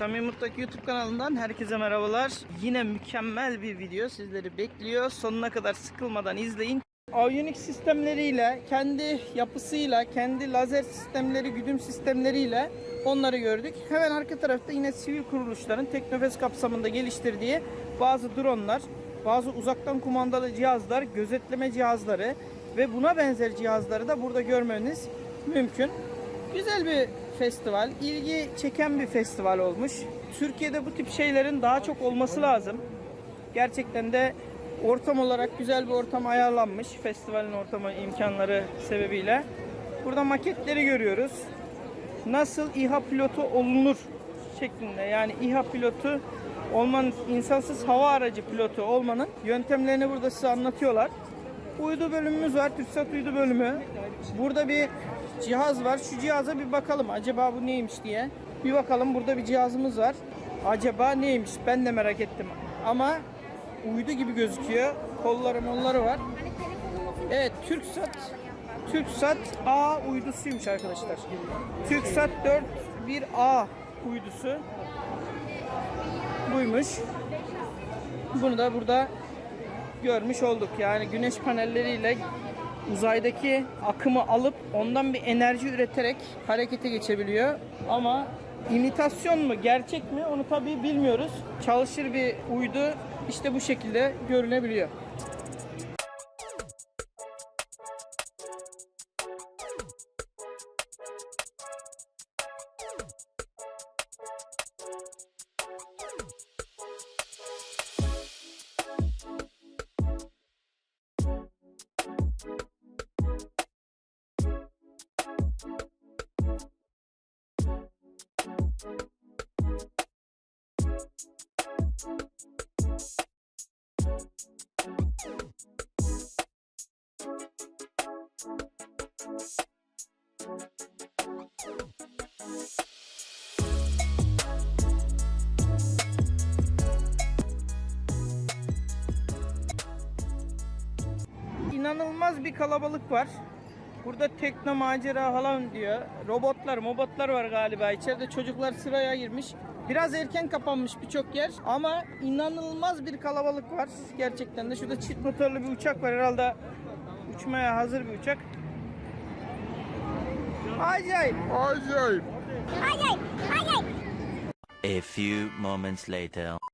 Samim Mutlak YouTube kanalından herkese merhabalar. Yine mükemmel bir video sizleri bekliyor. Sonuna kadar sıkılmadan izleyin. Avionik sistemleriyle, kendi yapısıyla, kendi lazer sistemleri, güdüm sistemleriyle onları gördük. Hemen arka tarafta yine sivil kuruluşların Teknofest kapsamında geliştirdiği bazı dronlar, bazı uzaktan kumandalı cihazlar, gözetleme cihazları ve buna benzer cihazları da burada görmeniz mümkün. Güzel bir festival, ilgi çeken bir festival olmuş. Türkiye'de bu tip şeylerin daha çok olması lazım. Gerçekten de ortam olarak güzel bir ortam ayarlanmış. Festivalin ortamı imkanları sebebiyle. Burada maketleri görüyoruz. Nasıl İHA pilotu olunur şeklinde. Yani İHA pilotu olmanın, insansız hava aracı pilotu olmanın yöntemlerini burada size anlatıyorlar. Uydu bölümümüz var. TÜRKSAT uydu bölümü. Burada bir cihaz var. Şu cihaza bir bakalım. Acaba bu neymiş diye. Bir bakalım. Burada bir cihazımız var. Acaba neymiş? Ben de merak ettim. Ama uydu gibi gözüküyor. Kolları molları var. Evet TürkSat TürkSat A uydusuymuş arkadaşlar. TürkSat 4 bir A uydusu. Buymuş. Bunu da burada görmüş olduk. Yani güneş panelleriyle uzaydaki akımı alıp ondan bir enerji üreterek harekete geçebiliyor. Ama imitasyon mu, gerçek mi onu tabii bilmiyoruz. Çalışır bir uydu işte bu şekilde görünebiliyor. İnanılmaz bir kalabalık var. Burada tekno macera falan diyor. Robotlar, mobotlar var galiba. İçeride çocuklar sıraya girmiş. Biraz erken kapanmış birçok yer ama inanılmaz bir kalabalık var. Gerçekten de şurada çift motorlu bir uçak var herhalde uçmaya hazır bir uçak. Acayip. Acayip. A few moments later.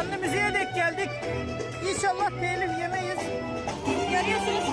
Canlı müziğe denk geldik. İnşallah telif yemeyiz. Görüyorsunuz.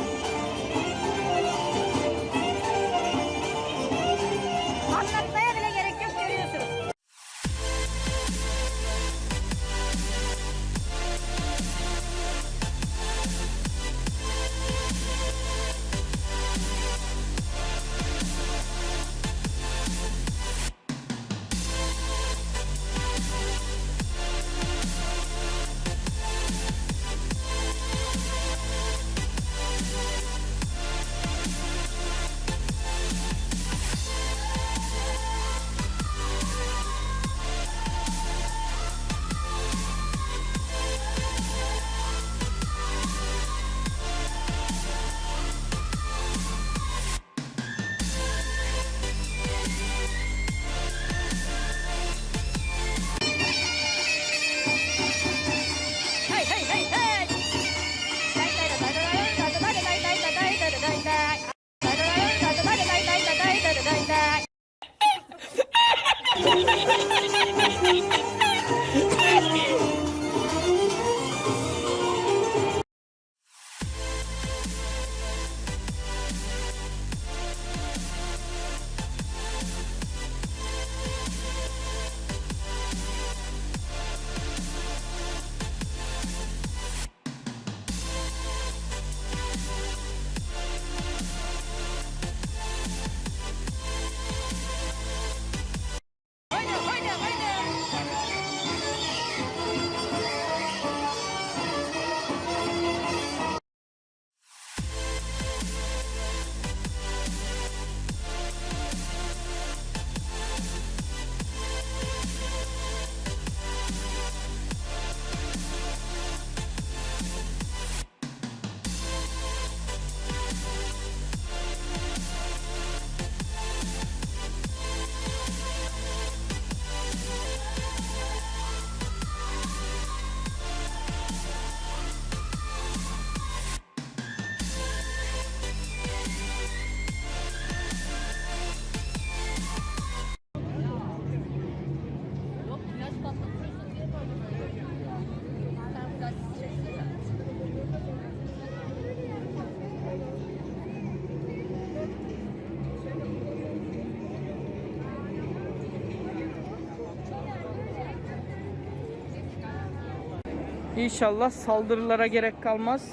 İnşallah saldırılara gerek kalmaz.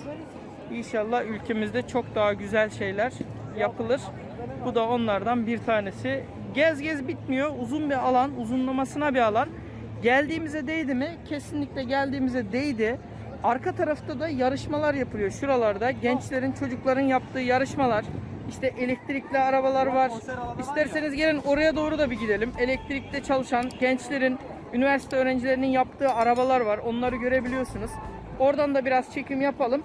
İnşallah ülkemizde çok daha güzel şeyler yapılır. Bu da onlardan bir tanesi. Gez gez bitmiyor. Uzun bir alan, uzunlamasına bir alan. Geldiğimize değdi mi? Kesinlikle geldiğimize değdi. Arka tarafta da yarışmalar yapılıyor. Şuralarda gençlerin, çocukların yaptığı yarışmalar. İşte elektrikli arabalar var. İsterseniz gelin oraya doğru da bir gidelim. Elektrikte çalışan gençlerin, üniversite öğrencilerinin yaptığı arabalar var. Onları görebiliyorsunuz. Oradan da biraz çekim yapalım.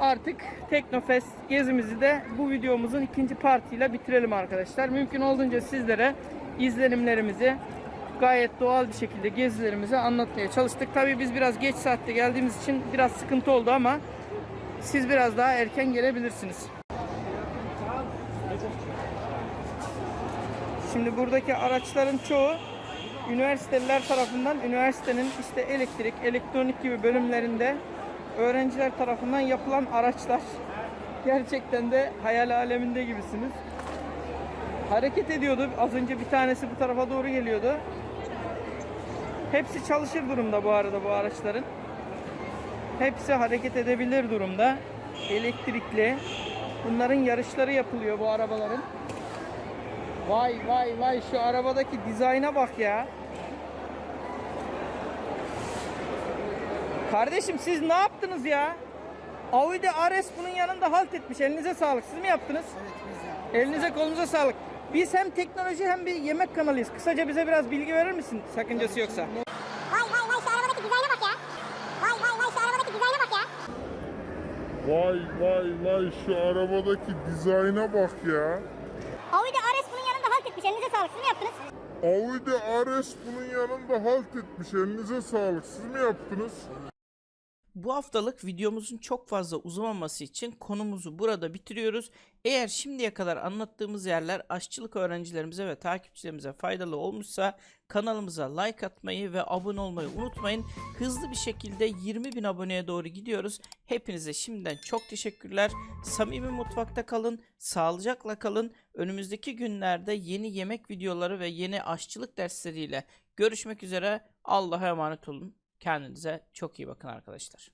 Artık Teknofest gezimizi de bu videomuzun ikinci partiyle bitirelim arkadaşlar. Mümkün olduğunca sizlere izlenimlerimizi gayet doğal bir şekilde gezilerimizi anlatmaya çalıştık. Tabii biz biraz geç saatte geldiğimiz için biraz sıkıntı oldu ama siz biraz daha erken gelebilirsiniz. Şimdi buradaki araçların çoğu üniversiteliler tarafından üniversitenin işte elektrik, elektronik gibi bölümlerinde öğrenciler tarafından yapılan araçlar. Gerçekten de hayal aleminde gibisiniz. Hareket ediyordu. Az önce bir tanesi bu tarafa doğru geliyordu. Hepsi çalışır durumda bu arada bu araçların. Hepsi hareket edebilir durumda. Elektrikli. Bunların yarışları yapılıyor bu arabaların. Vay vay vay şu arabadaki dizayna bak ya. Kardeşim siz ne yaptınız ya? Audi RS bunun yanında halt etmiş. Elinize sağlık. Siz mi yaptınız? Evet biz Elinize kolunuza sağlık. Biz hem teknoloji hem bir yemek kanalıyız. Kısaca bize biraz bilgi verir misin? Sakıncası yoksa. Vay vay vay şu arabadaki dizayna bak ya. Vay vay vay şu arabadaki dizayna bak ya. Vay vay vay şu arabadaki dizayna bak ya sağlıksız mı? Avide Ares bunun yanında halt etmiş. Elinize sağlık. Siz mi yaptınız? Bu haftalık videomuzun çok fazla uzamaması için konumuzu burada bitiriyoruz. Eğer şimdiye kadar anlattığımız yerler aşçılık öğrencilerimize ve takipçilerimize faydalı olmuşsa kanalımıza like atmayı ve abone olmayı unutmayın. Hızlı bir şekilde 20 bin aboneye doğru gidiyoruz. Hepinize şimdiden çok teşekkürler. Samimi mutfakta kalın, sağlıcakla kalın. Önümüzdeki günlerde yeni yemek videoları ve yeni aşçılık dersleriyle görüşmek üzere. Allah'a emanet olun. Kendinize çok iyi bakın arkadaşlar.